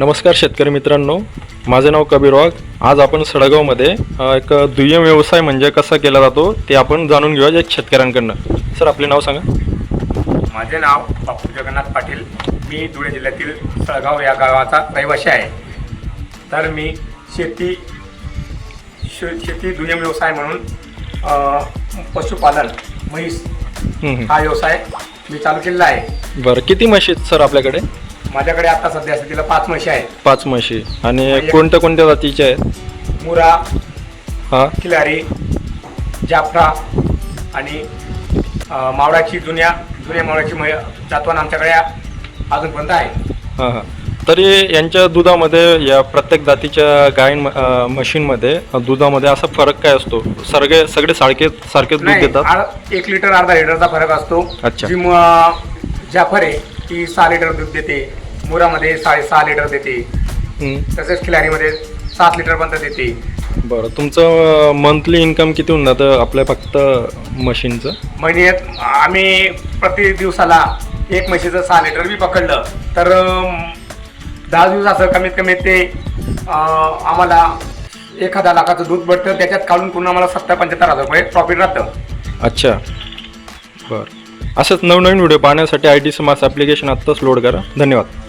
नमस्कार शेतकरी मित्रांनो. माझे नाव कबीर वाघ. आज आपण सडगावमध्ये एक दुय्यम व्यवसाय म्हणजे कसा केला जातो ते आपण जाणून घेऊया एक शेतकऱ्यांकडनं. सर आपले नाव सांगा. माझे नाव बापू जगन्नाथ पाटील. मी धुळे जिल्ह्यातील सळगाव या गावाचा रहिवासी आहे. तर मी शेती शे शेती दुय्यम व्यवसाय म्हणून पशुपालन म्हैस हं, व्यवसाय मी चालू केलेला आहे. बरं किती म्हशी सर आपल्याकडे? माझ्याकडे आता सध्या स्थितीला पाच म्हशी आहेत. पाच म्हशी. आणि एक- कोणत्या कोणत्या जातीच्या आहेत? मुरा हां? खिलारी जाफरा आणि अ, मावळाची जुन्या जुन्या मावळाची मै जातवान आमच्याकडे अजूनपर्यंत आहे हां हां. तरी यांच्या दुधामध्ये या प्रत्येक जातीच्या गाय मशीनमध्ये दुधामध्ये असा फरक काय असतो? सगळे सगळे सारखे सारखेच दूध नाही देतात? आर- एक लिटर अर्धा लिटरचा फरक असतो. अच्छा. जी म- जाफर आहे ती सहा लिटर दूध देते. मुरामध्ये साडे सहा लिटर देते. तसेच खिलारीमध्ये सात लिटर पर्यंत देते. बरं तुमचं मंथली इन्कम किती होऊन जातं आपल्या फक्त मशीनचं? महिन्यात आम्ही प्रति दिवसाला एक म्हशीचं सहा लिटर बी पकडलं. तर अं, दहा दिवसाचं कमीत कमी ते अं, आम्हाला एखादा लाखाचं दूध भेटतं. त्याच्यात काढून पुन्हा आम्हाला सत्तर पंच्याहत्तर हजार रुपये प्रॉफिट राहतं. अच्छा. बरं. असंच नवनवीन व्हिडिओ पाहण्यासाठी आय टी समास ॲप्लिकेशन आत्ताच लोड करा. धन्यवाद.